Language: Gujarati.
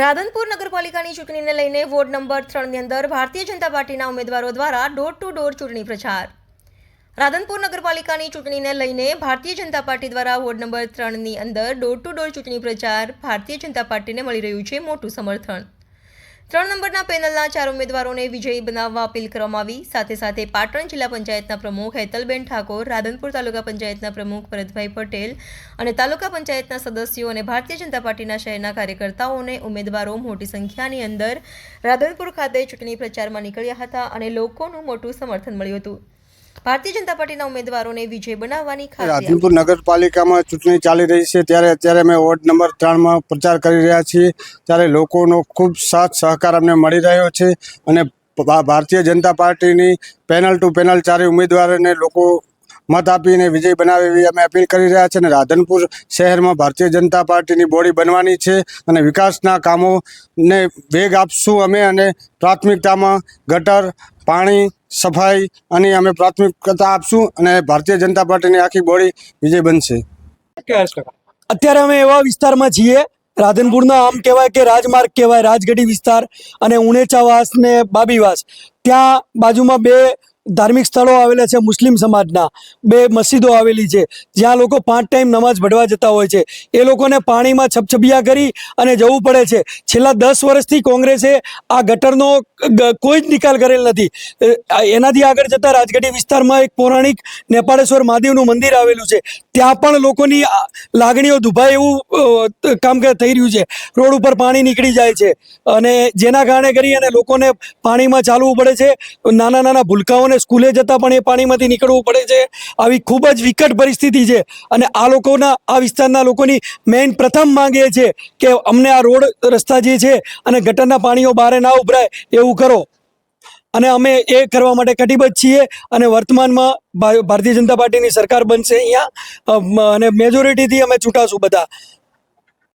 રાધનપુર નગરપાલિકાની ચૂંટણીને લઈને વોર્ડ નંબર ત્રણની અંદર ભારતીય જનતા પાર્ટીના ઉમેદવારો દ્વારા ડોર ટુ ડોર ચૂંટણી પ્રચાર. રાધનપુર નગરપાલિકાની ચૂંટણીને લઈને ભારતીય જનતા પાર્ટી દ્વારા વોર્ડ નંબર ત્રણની અંદર ડોર ટુ ડોર ચૂંટણી પ્રચાર ભારતીય જનતા પાર્ટીને મળી રહ્યું છે મોટું સમર્થન. ત્રણ નંબરના પેનલના ચાર ઉમેદવારોને વિજયી બનાવવા અપીલ કરવામાં આવી. સાથે સાથે પાટણ જિલ્લા પંચાયતના પ્રમુખ હેતલબેન ઠાકોર, રાધનપુર તાલુકા પંચાયતના પ્રમુખ ભરતભાઈ પટેલ અને તાલુકા પંચાયતના સદસ્યો અને ભારતીય જનતા પાર્ટીના શહેરના કાર્યકર્તાઓને ઉમેદવારો મોટી સંખ્યાની અંદર રાધનપુર ખાતે ચૂંટણી પ્રચારમાં નીકળ્યા હતા અને લોકોનું મોટું સમર્થન મળ્યું હતું. ભારતીય જનતા પાર્ટીના ઉમેદવારોને વિજય બનાવવાની રાધનપુર નગરપાલિકામાં ચૂંટણી ચાલી રહી છે ત્યારે અત્યારે અમે વોર્ડ નંબર ત્રણમાં પ્રચાર કરી રહ્યા છીએ. ત્યારે લોકોનો ખૂબ સાથ સહકાર અમને મળી રહ્યો છે અને ભારતીય જનતા પાર્ટીની પેનલ ટુ પેનલ ચારે ઉમેદવારોને લોકો મત આપીને વિજય બનાવે એવી અમે અપીલ કરી રહ્યા છીએ અને રાધનપુર શહેરમાં ભારતીય જનતા પાર્ટીની બોડી બનવાની છે અને વિકાસના કામોને વેગ આપશું અમે અને પ્રાથમિકતામાં ગટર પાણી સફાઈ અને અમે પ્રાથમિકતા આપશું અને ભારતીય જનતા પાર્ટીની આખી બોડી વિજય બનશે. અત્યારે અમે એવા વિસ્તારમાં છીએ રાધનપુરના આમ કહેવાય કે રાજમાર્ગ કહેવાય રાજગઢી વિસ્તાર અને ઉણેચાવાસ ને બાબીવાસ. ત્યાં બાજુમાં બે ધાર્મિક સ્થળો આવેલા છે મુસ્લિમ સમાજના. બે મસ્જિદો આવેલી છે. જ્યાં લોકો પાંચ ટાઈમ નમાઝ ભરવા જતા હોય છે. એ લોકોને પાણીમાં છપછપિયા કરી અને જવું પડે છે. છેલ્લા દસ વર્ષથી કોંગ્રેસે આ ગટરનો કોઈ જ નિકાલ કરેલ નથી. એનાથી આગળ જતા રાજગઢી વિસ્તારમાં એક પૌરાણિક નેપાળેશ્વર મહાદેવનું મંદિર આવેલું છે. ત્યાં પણ લોકોની લાગણીઓ દુભાય એવું કામ થઈ રહ્યું છે. રોડ ઉપર પાણી નીકળી જાય છે. અને જેના કારણે કરી અને લોકોને પાણીમાં ચાલવું પડે છે. નાના નાના ભૂલકાઓને સ્કૂલે જતા પણ એ પાણીમાંથી નીકળવું પડે છે. આવી ખૂબ જ વિકટ પરિસ્થિતિ છે. અને આ લોકોના, આ વિસ્તારના લોકોની મેઇન પ્રથમ માંગ એ છે કે અમને આ રોડ રસ્તા જે છે અને ગટરના પાણીઓ બહાર ના ઉભરાય એવું કરો. અને અમે એ કરવા માટે કટિબદ્ધ છીએ અને વર્તમાનમાં ભારતીય જનતા પાર્ટીની સરકાર બનશે અહીંયા. અને મેજોરિટીથી અમે ચૂંટાશું બધા.